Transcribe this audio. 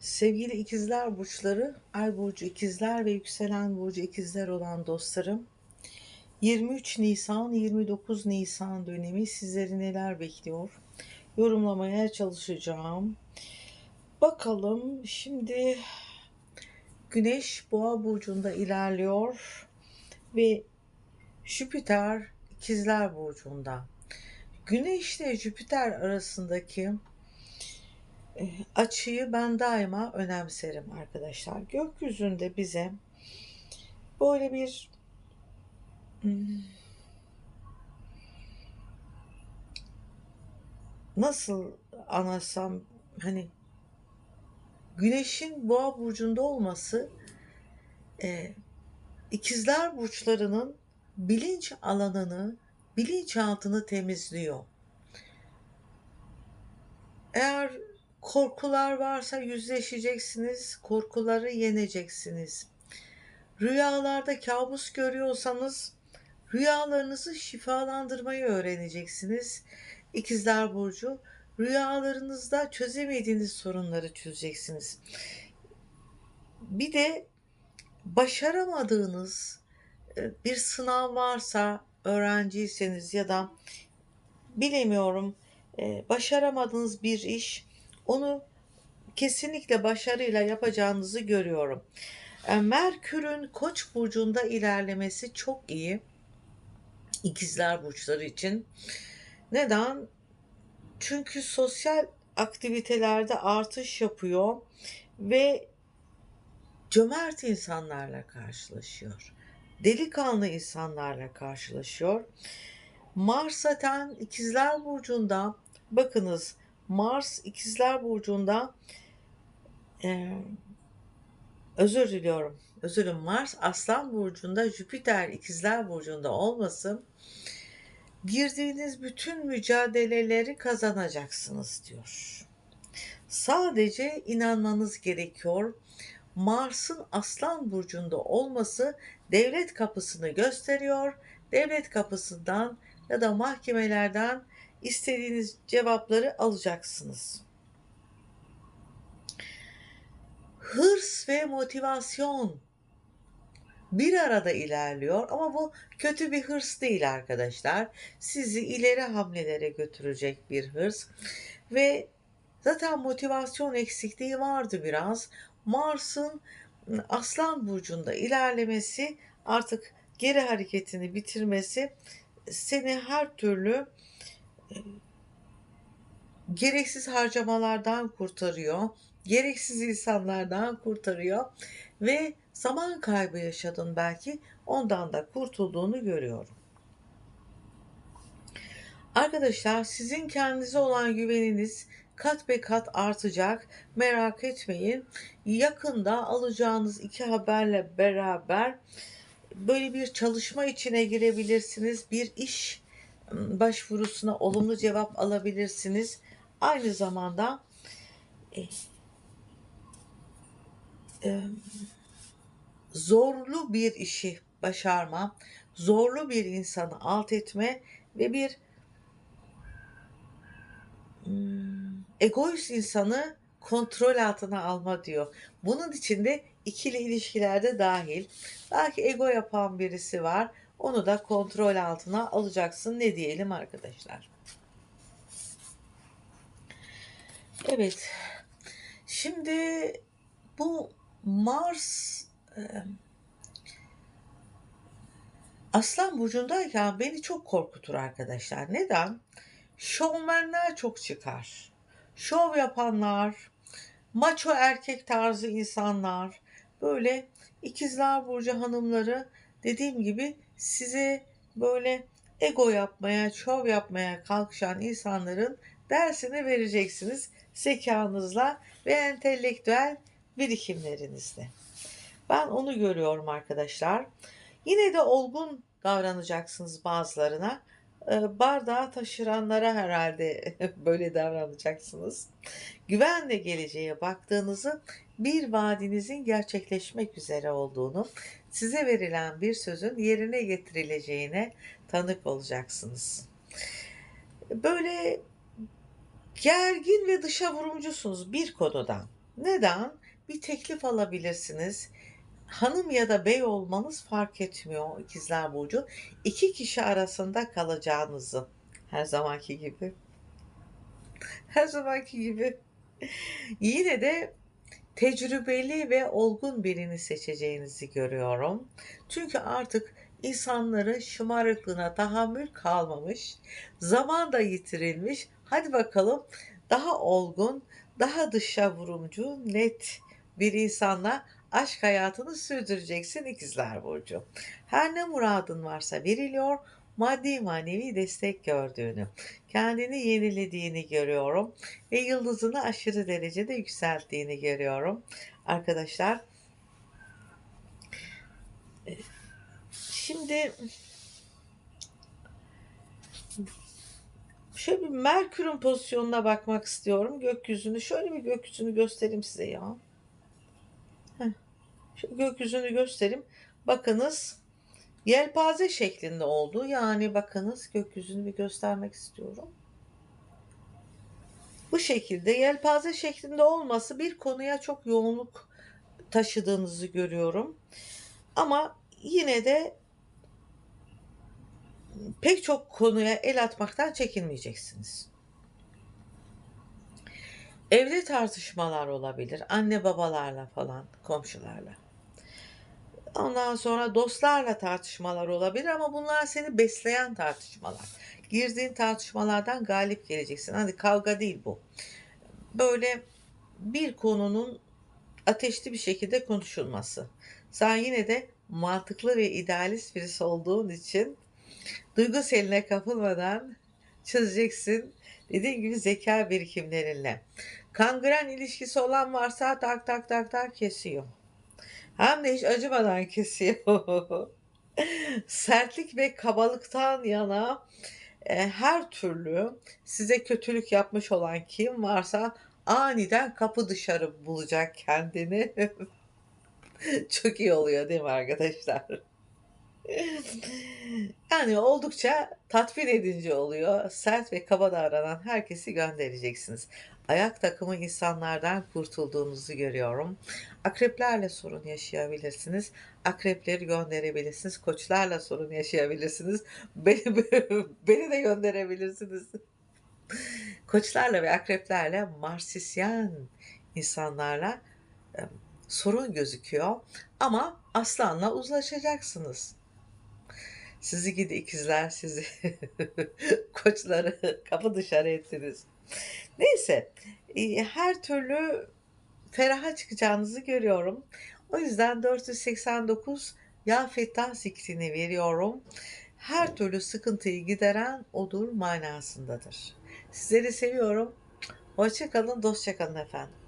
Sevgili ikizler burçları, ay burcu ikizler ve yükselen burcu ikizler olan dostlarım, 23 Nisan 29 Nisan dönemi sizleri neler bekliyor? Yorumlamaya çalışacağım. Bakalım şimdi Güneş Boğa burcunda ilerliyor ve Jüpiter ikizler burcunda. Güneş ile Jüpiter arasındaki açıyı ben daima önemserim arkadaşlar. Gökyüzünde bize böyle bir hmm, nasıl anlatsam hani güneşin boğa burcunda olması e, ikizler burçlarının bilinç alanını, bilinçaltını temizliyor. Eğer korkular varsa yüzleşeceksiniz, korkuları yeneceksiniz. Rüyalarda kabus görüyorsanız rüyalarınızı şifalandırmayı öğreneceksiniz. İkizler Burcu, rüyalarınızda çözemediğiniz sorunları çözeceksiniz. Bir de başaramadığınız e, bir sınav varsa öğrenciyseniz ya da bilemiyorum e, başaramadığınız bir iş onu kesinlikle başarıyla yapacağınızı görüyorum. E, Merkür'ün Koç burcunda ilerlemesi çok iyi. İkizler burçları için. Neden? Çünkü sosyal aktivitelerde artış yapıyor ve cömert insanlarla karşılaşıyor. Delikanlı insanlarla karşılaşıyor. Mars zaten ikizler burcunda bakınız Mars ikizler burcunda e, özür diliyorum. Özür dilerim. Mars Aslan burcunda, Jüpiter ikizler burcunda olmasın. Girdiğiniz bütün mücadeleleri kazanacaksınız diyor. Sadece inanmanız gerekiyor. Mars'ın Aslan burcunda olması devlet kapısını gösteriyor. Devlet kapısından ya da mahkemelerden istediğiniz cevapları alacaksınız. Hırs ve motivasyon bir arada ilerliyor ama bu kötü bir hırs değil arkadaşlar. Sizi ileri hamlelere götürecek bir hırs ve zaten motivasyon eksikliği vardı biraz. Mars'ın Aslan burcunda ilerlemesi artık geri hareketini bitirmesi seni her türlü gereksiz harcamalardan kurtarıyor, gereksiz insanlardan kurtarıyor ve zaman kaybı yaşadın belki ondan da kurtulduğunu görüyorum. Arkadaşlar sizin kendinize olan güveniniz kat be kat artacak. Merak etmeyin. Yakında alacağınız iki haberle beraber böyle bir çalışma içine girebilirsiniz. Bir iş başvurusuna olumlu cevap alabilirsiniz. Aynı zamanda e, e, zorlu bir işi başarma, zorlu bir insanı alt etme ve bir hmm, egoist insanı kontrol altına alma diyor. Bunun içinde ikili ilişkilerde dahil. Belki ego yapan birisi var. Onu da kontrol altına alacaksın. Ne diyelim arkadaşlar? Evet. Şimdi bu Mars e, Aslan burcundayken beni çok korkutur arkadaşlar. Neden? Şovmenler çok çıkar. Şov yapanlar, maço erkek tarzı insanlar, böyle ikizler burcu hanımları dediğim gibi size böyle ego yapmaya, şov yapmaya kalkışan insanların dersini vereceksiniz zekanızla ve entelektüel birikimlerinizle. Ben onu görüyorum arkadaşlar. Yine de olgun davranacaksınız bazılarına. Ee, bardağı taşıranlara herhalde böyle davranacaksınız. Güvenle geleceğe baktığınızı bir vaadinizin gerçekleşmek üzere olduğunu, size verilen bir sözün yerine getirileceğine tanık olacaksınız. Böyle gergin ve dışa vurumcusunuz bir konudan. Neden? Bir teklif alabilirsiniz. Hanım ya da bey olmanız fark etmiyor İkizler Burcu. 2 kişi arasında kalacağınızı her zamanki gibi. Her zamanki gibi. Yine de tecrübeli ve olgun birini seçeceğinizi görüyorum. Çünkü artık insanların şımarıklığına tahammül kalmamış, zaman da yitirilmiş. Hadi bakalım daha olgun, daha dışa vurumcu, net bir insanla aşk hayatını sürdüreceksin İkizler Burcu. Her ne muradın varsa veriliyor, maddi manevi destek gördüğünü, kendini yenilediğini görüyorum ve yıldızını aşırı derecede yükselttiğini görüyorum. Arkadaşlar e, şimdi şöyle bir Merkür'ün pozisyonuna bakmak istiyorum. Gökyüzünü şöyle bir gökyüzünü göstereyim size ya. Şu gökyüzünü göstereyim. Bakınız yelpaze şeklinde oldu. Yani bakınız gökyüzünü bir göstermek istiyorum. Bu şekilde yelpaze şeklinde olması bir konuya çok yoğunluk taşıdığınızı görüyorum. Ama yine de pek çok konuya el atmaktan çekinmeyeceksiniz. Evde tartışmalar olabilir. Anne babalarla falan, komşularla. Ondan sonra dostlarla tartışmalar olabilir ama bunlar seni besleyen tartışmalar. Girdiğin tartışmalardan galip geleceksin. Hadi kavga değil bu. Böyle bir konunun ateşli bir şekilde konuşulması. Sen yine de mantıklı ve idealist birisi olduğun için duygu seline kapılmadan çözeceksin. Dediğim gibi zeka birikimlerinle. Kangren ilişkisi olan varsa tak tak tak tak kesiyor. Hem de hiç acımadan kesiyor. Sertlik ve kabalıktan yana e, her türlü size kötülük yapmış olan kim varsa aniden kapı dışarı bulacak kendini. Çok iyi oluyor değil mi arkadaşlar? Yani oldukça tatmin edici oluyor. Sert ve kaba davranan herkesi göndereceksiniz. Ayak takımı insanlardan kurtulduğunuzu görüyorum. Akreplerle sorun yaşayabilirsiniz. Akrepleri gönderebilirsiniz. Koçlarla sorun yaşayabilirsiniz. Beni, beni de gönderebilirsiniz. Koçlarla ve akreplerle marsisyen insanlarla sorun gözüküyor. Ama aslanla uzlaşacaksınız. Sizi gidi ikizler sizi koçları kapı dışarı ettiniz. Neyse e, her türlü feraha çıkacağınızı görüyorum. O yüzden 489 ya Fettah zikrini veriyorum. Her türlü sıkıntıyı gideren odur manasındadır. Sizleri seviyorum. Hoşça kalın, dostça kalın efendim.